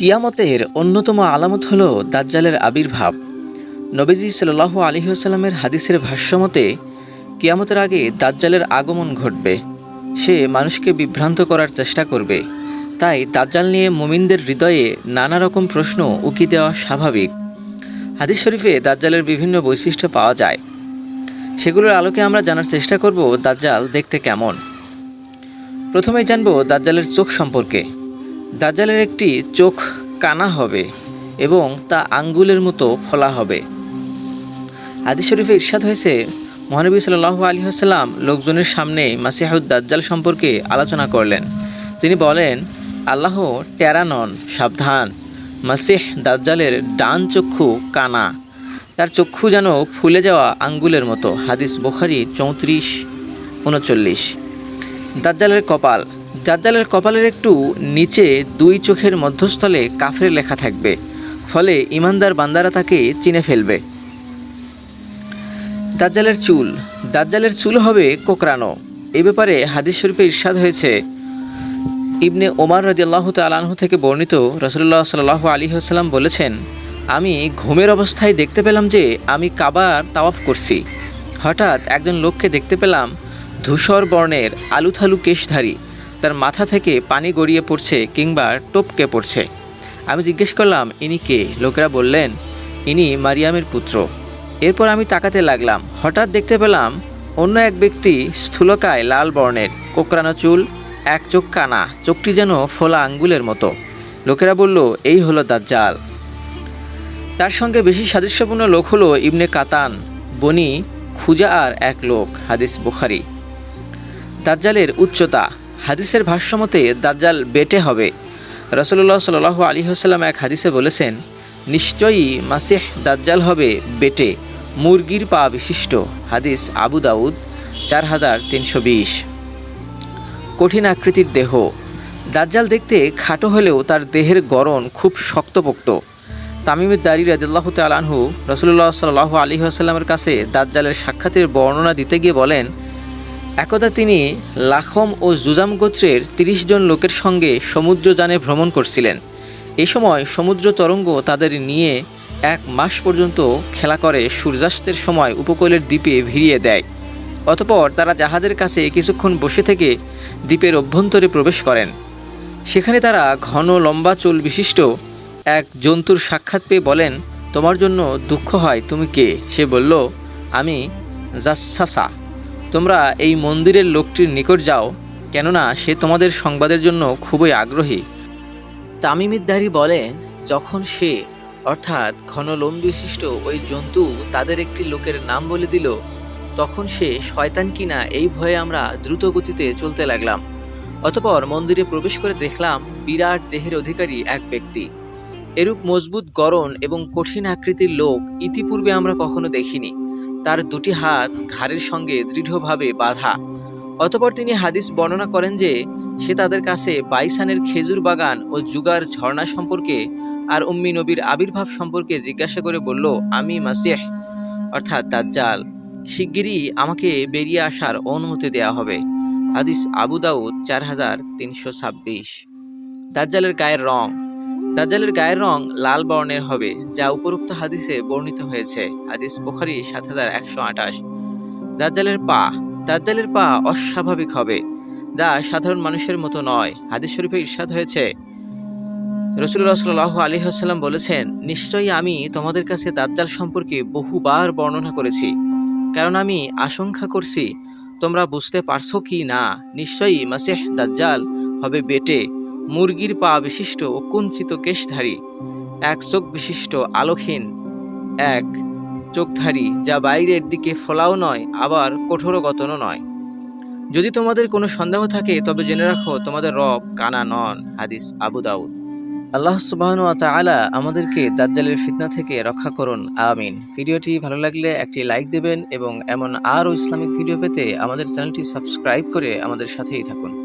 কিয়ামতের অন্যতম আলামত হল দাজ্জালের আবির্ভাব। নবীজি সাল্লাহ আলহিহাস্লামের হাদিসের ভাষ্যমতে কিয়ামতের আগে দাজ্জালের আগমন ঘটবে। সে মানুষকে বিভ্রান্ত করার চেষ্টা করবে। তাই দাজ্জাল নিয়ে মুমিনদের হৃদয়ে নানা রকম প্রশ্ন উকি দেওয়া স্বাভাবিক। হাদিস শরীফে দাজ্জালের বিভিন্ন বৈশিষ্ট্য পাওয়া যায়। সেগুলোর আলোকে আমরা জানার চেষ্টা করব দাজ্জাল দেখতে কেমন। প্রথমেই জানব দাজ্জালের চোখ সম্পর্কে। দাজ্জালের একটি চোখ কানা হবে এবং তা আঙ্গুলের মতো ফলা হবে। আদি শরীফে ইরশাদ হয়েছে, মহানবী সাল্লাহ আলী হাসাল্লাম লোকজনের সামনে মাসিহুদ দাজ্জাল সম্পর্কে আলোচনা করলেন। তিনি বলেন, আল্লাহ টেরা নন, সাবধান। মাসিহ দাজ্জালের ডান চক্ষু কানা। তার চক্ষু যেন ফুলে যাওয়া আঙ্গুলের মতো। হাদিস বোখারি চৌত্রিশ, উনচল্লিশ। দাজ্জালের কপাল দাজ্জালের কপালের একটু নিচে দুই চোখের মধ্যস্থলে কাফের লেখা থাকবে। ফলে ইমানদার বান্দারা তাকে চিনে ফেলবে। দাজ্জালের চুল। দাজ্জালের চুল হবে কোকরানো এ ব্যাপারে হাদিস শরীফে ইরশাদ হয়েছে। ইবনে ওমার রাজিয়াল্লাহ তালাহ থেকে বর্ণিত রসুল্লাহ সাল্লাহ আলী হাসাল্লাম বলেছেন, আমি ঘুমের অবস্থায় দেখতে পেলাম যে আমি কাবার তাওয়াফ করছি। হঠাৎ একজন লোককে দেখতে পেলাম ধূসর বর্ণের আলুথালু কেশধারী। তার মাথা থেকে পানি গড়িয়ে পড়ছে কিংবা টপকে পড়ছে। আমি জিজ্ঞেস করলাম, ইনি কে? লোকেরা বললেন, ইনি মারিয়ামের পুত্র। এরপর আমি তাকাতে লাগলাম। হঠাৎ দেখতে পেলাম, অন্য এক ব্যক্তি স্থূলকায় লাল বর্ণের কোকরানো চুল, এক চোখ কানা, চোখটি যেন ফোলা আঙ্গুলের মতো। লোকেরা বলল, এই হলো দাজ্জাল। তার সঙ্গে বেশি সাদৃশ্যপূর্ণ লোক হলো ইবনে কাতান, বনি খুজা আর এক লোক, হাদিস বুখারি। দাজ্জালের উচ্চতা হাদিসের ভাষ্যমতে দাজ্জাল বেটে হবে। রসল্লাহ সাল আলী হাসাল্লাম এক হাদিসে বলেছেন, নিশ্চয়ই মাসিহ দাজ্জাল হবে বেটে, মুরগির পা বিশিষ্ট। হাদিস আবু দাউদ, চার হাজার তিনশো বিশ। কঠিন আকৃতির দেহ। দাজ্জাল দেখতে খাটো হলেও তার দেহের গড়ন খুব শক্তপোক্ত। তামিমের দারি রাদিল্লাহ তালানহু রসুল্লাহ সাল্লাহ আলী আসাল্লামের কাছে দাজ্জালের সাক্ষাতের বর্ণনা দিতে গিয়ে বলেন একদা তিনি লাখম ও জুজাম গোত্রের তিরিশ জন লোকের সঙ্গে সমুদ্রযানে ভ্রমণ করছিলেন। এ সময় সমুদ্র তরঙ্গ তাদের নিয়ে এক মাস পর্যন্ত খেলা করে সূর্যাস্তের সময় উপকূলের দ্বীপে ভিড়িয়ে দেয়। অতপর তারা জাহাজের কাছে কিছুক্ষণ বসে থেকে দ্বীপের অভ্যন্তরে প্রবেশ করেন। সেখানে তারা ঘন লম্বা চুল বিশিষ্ট এক জন্তুর সাক্ষাৎ পেয়ে বলেন, তোমার জন্য দুঃখ হয়, তুমি কে? সে বলল, আমি জাসাসা তোমরা এই মন্দিরের লোকটির নিকট যাও, কেননা সে তোমাদের সংবাদের জন্য খুবই আগ্রহী। তামিমিদ্দারি বলেন, যখন সে, অর্থাৎ ঘন লোম বিশিষ্ট ওই জন্তু তাদের একটি লোকের নাম বলে দিল, তখন সে শয়তান কিনা এই ভয়ে আমরা দ্রুত গতিতে চলতে লাগলাম। অতপর মন্দিরে প্রবেশ করে দেখলাম বিরাট দেহের অধিকারী এক ব্যক্তি। এরূপ মজবুত গরণ এবং কঠিন আকৃতির লোক ইতিপূর্বে আমরা কখনো দেখিনি। তার দুটি হাত ঘাড়ের সঙ্গে দৃঢ়ভাবে বাঁধা। অতপর তিনি হাদিস বর্ণনা করেন যে, সে তাদের কাছে বাইসানের খেজুর বাগান ও জুগার ঝর্ণা সম্পর্কে আর উম্মি নবীর আবির্ভাব সম্পর্কে জিজ্ঞাসা করে বলল, আমি মাসিহ। অর্থাৎ দাজ্জাল, শিগগিরই আমাকে বেরিয়ে আসার অনুমতি দেয়া হবে। হাদিস আবু দাউদ চার হাজার তিনশো ছাব্বিশ। দাজ্জালের গায়ের রং দাজ্জালের গায়ের রং লাল বর্ণের হবে, যা উপরোক্ত হাদিসে বর্ণিত হয়েছে। হাদিস পোখারি সাত হাজার একশো আঠাশ। দাজ্জালের পা দাজ্জালের পা অস্বাভাবিক হবে, যা সাধারণ মানুষের মতো নয়। হাদিস শরীফে ইরশাদ হয়েছে। রসুল্লাহ সাল্লাহ আলী হাসাল্লাম বলেছেন, নিশ্চয়ই আমি তোমাদের কাছে দাজ্জাল সম্পর্কে বহুবার বর্ণনা করেছি। কারণ আমি আশঙ্কা করছি, তোমরা বুঝতে পারছ কি না? নিশ্চয়ই মাসেহ দাজ্জাল হবে বেটে। মুরগির পা বিশিষ্ট ও কুঞ্চিত কেশধারী। এক চোখ বিশিষ্ট আলোহীন এক চোখধারী যা বাইরের দিকে ফোলাও নয়, আবার কঠোরগতনও নয়। যদি তোমাদের কোনো সন্দেহ থাকে, তবে জেনে রাখো, তোমাদের রব কানা নন, হাদিস আবু দাউদ। আল্লাহ সুবাহন তাআলা আমাদেরকে দাজ্জালের ফিতনা থেকে রক্ষা করুন, আমিন। ভিডিওটি ভালো লাগলে একটি লাইক দেবেন এবং এমন আরও ইসলামিক ভিডিও পেতে আমাদের চ্যানেলটি সাবস্ক্রাইব করে আমাদের সাথেই থাকুন।